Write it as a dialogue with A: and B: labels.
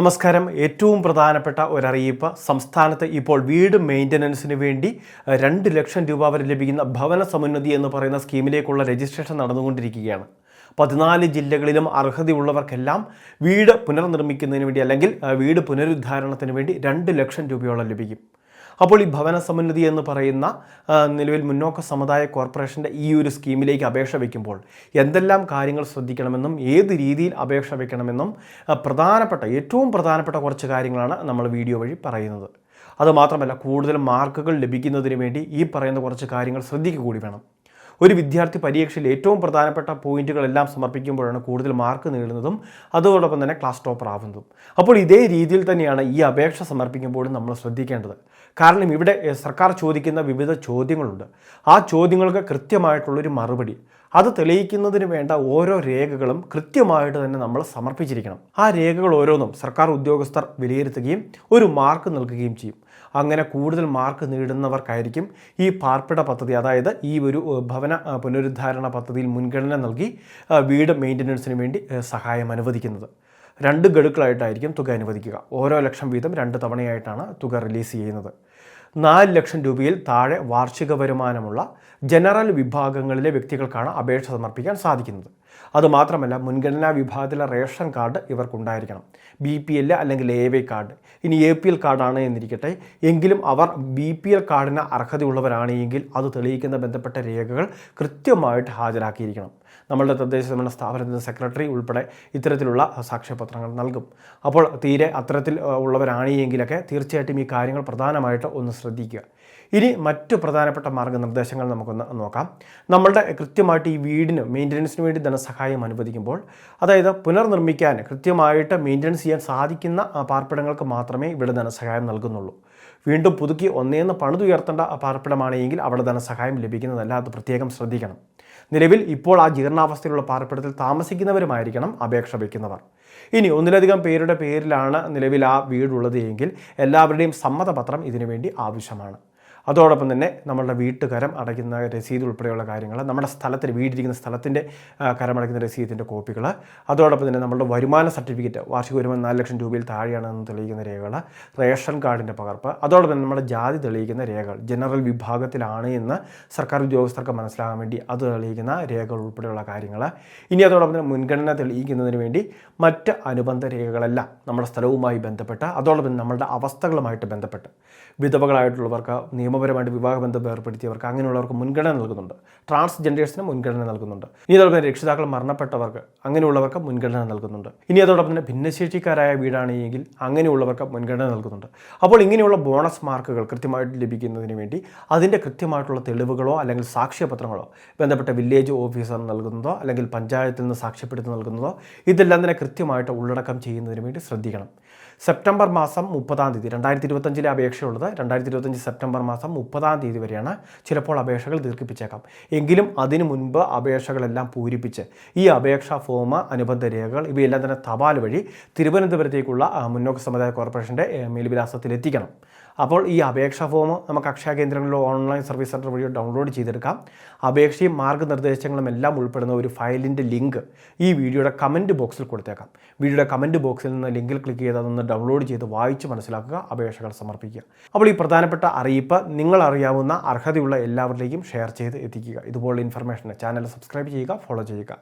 A: നമസ്കാരം. ഏറ്റവും പ്രധാനപ്പെട്ട ഒരറിയിപ്പ്. സംസ്ഥാനത്ത് ഇപ്പോൾ വീട് മെയിന്റനൻസിന് വേണ്ടി രണ്ട് ലക്ഷം രൂപ വരെ ലഭിക്കുന്ന ഭവന സമുന്നതി എന്ന് പറയുന്ന സ്കീമിലേക്കുള്ള രജിസ്ട്രേഷൻ നടന്നുകൊണ്ടിരിക്കുകയാണ്. പതിനാല് ജില്ലകളിലും അർഹതയുള്ളവർക്കെല്ലാം വീട് പുനർനിർമ്മിക്കുന്നതിന് വേണ്ടി അല്ലെങ്കിൽ വീട് പുനരുദ്ധാരണത്തിന് വേണ്ടി രണ്ട് ലക്ഷം രൂപയോളം ലഭിക്കും. അപ്പോൾ ഈ ഭവന സമുന്നതി എന്ന് പറയുന്ന നിലവിൽ മുന്നോക്ക സമുദായ കോർപ്പറേഷന്റെ ഈ ഒരു സ്കീമിലേക്ക് അപേക്ഷ വയ്ക്കുമ്പോൾ എന്തെല്ലാം കാര്യങ്ങൾ ശ്രദ്ധിക്കണമെന്നും ഏത് രീതിയിൽ അപേക്ഷ വയ്ക്കണമെന്നും പ്രധാനപ്പെട്ട ഏറ്റവും പ്രധാനപ്പെട്ട കുറച്ച് കാര്യങ്ങളാണ് നമ്മൾ വീഡിയോ വഴി പറയുന്നത്. അതുമാത്രമല്ല കൂടുതൽ മാർക്കുകൾ ലഭിക്കുന്നതിന് വേണ്ടി ഈ പറയുന്ന കുറച്ച് കാര്യങ്ങൾ ശ്രദ്ധിക്കുക കൂടി വേണം. ഒരു വിദ്യാർത്ഥി പരീക്ഷയിൽ ഏറ്റവും പ്രധാനപ്പെട്ട പോയിന്റുകളെല്ലാം സമർപ്പിക്കുമ്പോഴാണ് കൂടുതൽ മാർക്ക് നേടുന്നതും അതോടൊപ്പം തന്നെ ക്ലാസ് ടോപ്പർ ആവുന്നതും. അപ്പോൾ ഇതേ രീതിയിൽ തന്നെയാണ് ഈ അപേക്ഷ സമർപ്പിക്കുമ്പോഴും നമ്മൾ ശ്രദ്ധിക്കേണ്ടത്. കാരണം ഇവിടെ സർക്കാർ ചോദിക്കുന്ന വിവിധ ചോദ്യങ്ങളുണ്ട്. ആ ചോദ്യങ്ങൾക്ക് കൃത്യമായിട്ടുള്ളൊരു മറുപടി അത് തെളിയിക്കുന്നതിന് വേണ്ട ഓരോ രേഖകളും കൃത്യമായിട്ട് തന്നെ നമ്മൾ സമർപ്പിച്ചിരിക്കണം. ആ രേഖകൾ ഓരോന്നും സർക്കാർ ഉദ്യോഗസ്ഥർ വിലയിരുത്തുകയും ഒരു മാർക്ക് നൽകുകയും ചെയ്യും. അങ്ങനെ കൂടുതൽ മാർക്ക് നേടുന്നവർക്കായിരിക്കും ഈ പാർപ്പിട പദ്ധതി അതായത് ഈ ഒരു ഭവന പുനരുദ്ധാരണ പദ്ധതിയിൽ മുൻഗണന നൽകി വീട് മെയിന്റനൻസിന് വേണ്ടി സഹായം അനുവദിക്കുന്നത്. രണ്ട് ഗഡുക്കളായിട്ടായിരിക്കും തുക അനുവദിക്കുക. ഓരോ ലക്ഷം വീതം രണ്ട് തവണയായിട്ടാണ് തുക റിലീസ് ചെയ്യുന്നത്. നാല് ലക്ഷം രൂപയിൽ താഴെ വാർഷിക വരുമാനമുള്ള ജനറൽ വിഭാഗങ്ങളിലെ വ്യക്തികൾക്കാണ് അപേക്ഷ സമർപ്പിക്കാൻ സാധിക്കുന്നത്. അതുമാത്രമല്ല മുൻഗണനാ വിഭാഗത്തിലെ റേഷൻ കാർഡ് ഇവർക്കുണ്ടായിരിക്കണം. ബി പി എൽ അല്ലെങ്കിൽ എ വൈ കാർഡ്. ഇനി എ പി എൽ കാർഡാണ് എന്നിരിക്കട്ടെ. എങ്കിലും അവർ ബി പി എൽ കാർഡിന് അർഹതയുള്ളവരാണ് എങ്കിൽ അത് തെളിയിക്കുന്ന ബന്ധപ്പെട്ട രേഖകൾ കൃത്യമായിട്ട് ഹാജരാക്കിയിരിക്കണം. നമ്മളുടെ തദ്ദേശ ഭരണ സ്ഥാപനത്തിന്റെ സെക്രട്ടറി ഉൾപ്പെടെ ഇത്തരത്തിലുള്ള സാക്ഷ്യപത്രങ്ങൾ നൽകും. അപ്പോൾ തീരെ അത്തരത്തിൽ ഉള്ളവരാണെങ്കിലൊക്കെ തീർച്ചയായിട്ടും ഈ കാര്യങ്ങൾ പ്രധാനമായിട്ട് ഒന്ന് ശ്രദ്ധിക്കുക. ഇനി മറ്റു പ്രധാനപ്പെട്ട മാർഗനിർദ്ദേശങ്ങൾ നമുക്കൊന്ന് നോക്കാം. നമ്മളുടെ കൃത്യമായിട്ട് ഈ വീടിന് മെയിന്റനൻസിന് വേണ്ടി ധനസഹായം അനുവദിക്കുമ്പോൾ അതായത് പുനർനിർമ്മിക്കാൻ കൃത്യമായിട്ട് മെയിന്റനൻസ് ചെയ്യാൻ സാധിക്കുന്ന പാർപ്പിടങ്ങൾക്ക് മാത്രമേ ഇവിടെ ധനസഹായം നൽകുന്നുള്ളൂ. വീണ്ടും പുതുക്കി ഒന്നേന്ന് പണിതുയർത്തേണ്ട പാർപ്പിടമാണെങ്കിൽ അവിടെ ധനസഹായം ലഭിക്കുന്നതല്ല അത് പ്രത്യേകം ശ്രദ്ധിക്കണം. നിലവിൽ ഇപ്പോൾ ആ ജീർണാവസ്ഥയിലുള്ള പാർപ്പിടത്തിൽ താമസിക്കുന്നവരുമായിരിക്കണം അപേക്ഷ വയ്ക്കുന്നവർ. ഇനി ഒന്നിലധികം പേരുടെ പേരിലാണ് നിലവിൽ ആ വീടുള്ളത് എങ്കിൽ എല്ലാവരുടെയും സമ്മതപത്രം ഇതിനുവേണ്ടി ആവശ്യമാണ്. അതോടൊപ്പം തന്നെ നമ്മളുടെ വീട്ടുകരം അടയ്ക്കുന്ന രസീത് ഉൾപ്പെടെയുള്ള കാര്യങ്ങൾ നമ്മുടെ സ്ഥലത്തിൽ വീടിരിക്കുന്ന സ്ഥലത്തിന്റെ കരമടയ്ക്കുന്ന രസീതിന്റെ കോപ്പികൾ അതോടൊപ്പം തന്നെ നമ്മുടെ വരുമാന സർട്ടിഫിക്കറ്റ് വാർഷിക വരുമാനം നാല് ലക്ഷം രൂപയിൽ താഴെയാണെന്ന് തെളിയിക്കുന്ന രേഖകൾ റേഷൻ കാർഡിന്റെ പകർപ്പ് അതോടൊപ്പം തന്നെ നമ്മുടെ ജാതി തെളിയിക്കുന്ന രേഖകൾ ജനറൽ വിഭാഗത്തിലാണ് എന്ന് സർക്കാർ ഉദ്യോഗസ്ഥർക്ക് മനസ്സിലാകാൻ വേണ്ടി അത് തെളിയിക്കുന്ന രേഖകൾ ഉൾപ്പെടെയുള്ള കാര്യങ്ങൾ. ഇനി അതോടൊപ്പം തന്നെ മുൻഗണന തെളിയിക്കുന്നതിന് വേണ്ടി മറ്റ് അനുബന്ധ രേഖകളെല്ലാം നമ്മുടെ സ്ഥലവുമായി ബന്ധപ്പെട്ട് അതോടൊപ്പം നമ്മളുടെ അവസ്ഥകളുമായിട്ട് ബന്ധപ്പെട്ട് വിധവകളായിട്ടുള്ളവർക്ക് നിയമപരമായിട്ട് വിവാഹബന്ധം ഏർപ്പെടുത്തിയവർക്ക് അങ്ങനെയുള്ളവർക്ക് മുൻഗണന നൽകുന്നുണ്ട്. ട്രാൻസ്ജെൻഡേഴ്സിന് മുൻഗണന നൽകുന്നുണ്ട്. ഇനി അതോടൊപ്പം രക്ഷിതാക്കൾ മരണപ്പെട്ടവർക്ക് അങ്ങനെയുള്ളവർക്ക് മുൻഗണന നൽകുന്നുണ്ട്. ഇനി അതോടൊപ്പം തന്നെ ഭിന്നശേഷിക്കാരായ വീടാണെങ്കിൽ അങ്ങനെയുള്ളവർക്ക് മുൻഗണന നൽകുന്നുണ്ട്. അപ്പോൾ ഇങ്ങനെയുള്ള ബോണസ് മാർക്കുകൾ കൃത്യമായിട്ട് ലഭിക്കുന്നതിന് വേണ്ടി അതിന്റെ കൃത്യമായിട്ടുള്ള തെളിവുകളോ അല്ലെങ്കിൽ സാക്ഷ്യപത്രങ്ങളോ ബന്ധപ്പെട്ട വില്ലേജ് ഓഫീസർ നൽകുന്നതോ അല്ലെങ്കിൽ പഞ്ചായത്തിൽ നിന്ന് സാക്ഷ്യപ്പെടുത്തി നൽകുന്നതോ ഇതെല്ലാം തന്നെ കൃത്യമായിട്ട് ഉള്ളടക്കം ചെയ്യുന്നതിന് വേണ്ടി ശ്രദ്ധിക്കണം. സെപ്റ്റംബർ മാസം മുപ്പതാം തീയതി. രണ്ടായിരത്തി ഇരുപത്തഞ്ചിലെ അപേക്ഷയുള്ളത് രണ്ടായിരത്തി ഇരുപത്തഞ്ച് സെപ്റ്റംബർ മാസം മുപ്പതാം തീയതി വരെയാണ് ചിലപ്പോൾ അപേക്ഷകൾ ദീർഘിപ്പിച്ചേക്കാം. എങ്കിലും അതിനു മുൻപ് അപേക്ഷകളെല്ലാം പൂരിപ്പിച്ച് ഈ അപേക്ഷാ ഫോം അനുബന്ധ രേഖകൾ ഇവയെല്ലാം തന്നെ തപാൽ വഴി തിരുവനന്തപുരത്തേക്കുള്ള മുന്നോക്ക സമുദായ കോർപ്പറേഷന്റെ മേൽവിലാസത്തിലെത്തിക്കണം അപ്പോൾ ഈ അപേക്ഷാ ഫോം നമുക്ക് അക്ഷയ കേന്ദ്രങ്ങളിലോ ഓൺലൈൻ സർവീസ് സെന്റർ വഴിയോ ഡൗൺലോഡ് ചെയ്തെടുക്കാം. അപേക്ഷയും മാർഗനിർദ്ദേശങ്ങളും എല്ലാം ഉൾപ്പെടുന്ന ഒരു ഫയലിന്റെ ലിങ്ക് ഈ വീഡിയോയുടെ കമന്റ് ബോക്സിൽ കൊടുത്തേക്കാം. വീഡിയോയുടെ കമന്റ് ബോക്സിൽ നിന്ന് ലിങ്കിൽ ക്ലിക്ക് ചെയ്ത് അതൊന്ന് ഡൗൺലോഡ് ചെയ്ത് വായിച്ച് മനസ്സിലാക്കുക അപേക്ഷകൾ സമർപ്പിക്കുക. അപ്പോൾ ഈ പ്രധാനപ്പെട്ട അറിയിപ്പ് നിങ്ങൾ അറിയാവുന്ന അർഹതയുള്ള എല്ലാവരിലേക്കും ഷെയർ ചെയ്ത് എത്തിക്കുക. ഇതുപോലുള്ള ഇൻഫർമേഷൻ ചാനൽ സബ്സ്ക്രൈബ് ചെയ്യുക ഫോളോ ചെയ്യുക.